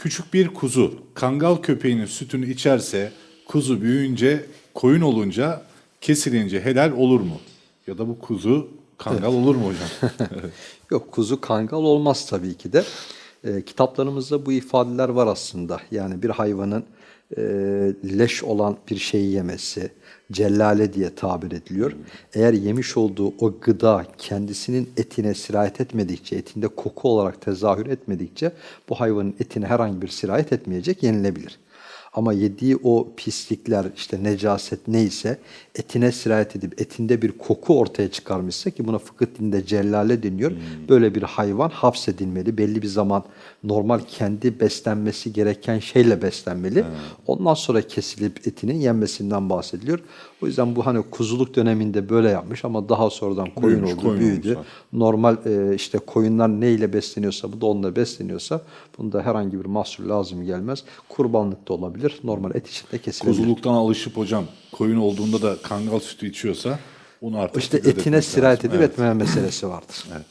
Küçük bir kuzu kangal köpeğinin sütünü içerse kuzu büyüyünce koyun olunca kesilince helal olur mu? Ya da bu kuzu kangal olur mu hocam? Yok kuzu kangal olmaz tabii ki de. E, kitaplarımızda bu ifadeler var aslında. Yani bir hayvanın e, leş olan bir şeyi yemesi, cellale diye tabir ediliyor. Eğer yemiş olduğu o gıda kendisinin etine sirayet etmedikçe, etinde koku olarak tezahür etmedikçe bu hayvanın etine herhangi bir sirayet etmeyecek, yenilebilir. Ama yediği o pislikler işte necaset neyse etine sirayet edip etinde bir koku ortaya çıkarmışsa ki buna fıkıh dilinde cellale deniyor. Böyle bir hayvan hapsedilmeli. Belli bir zaman normal kendi beslenmesi gereken şeyle beslenmeli. Ondan sonra kesilip etinin yenmesinden bahsediliyor. O yüzden bu hani kuzuluk döneminde böyle yapmış ama daha sonradan koyun Büyümüş, oldu, koyun büyüdü. Normal e, işte koyunlar neyle besleniyorsa bu da onunla besleniyorsa bunda herhangi bir mahsur lazım gelmez. Kurbanlık da olabilir. Normal et için de kesilebilir. Kuzuluktan alışıp hocam koyun olduğunda da kangal sütü içiyorsa onu artık İşte etine sirayet edip Evet. etmeme meselesi vardır. Evet.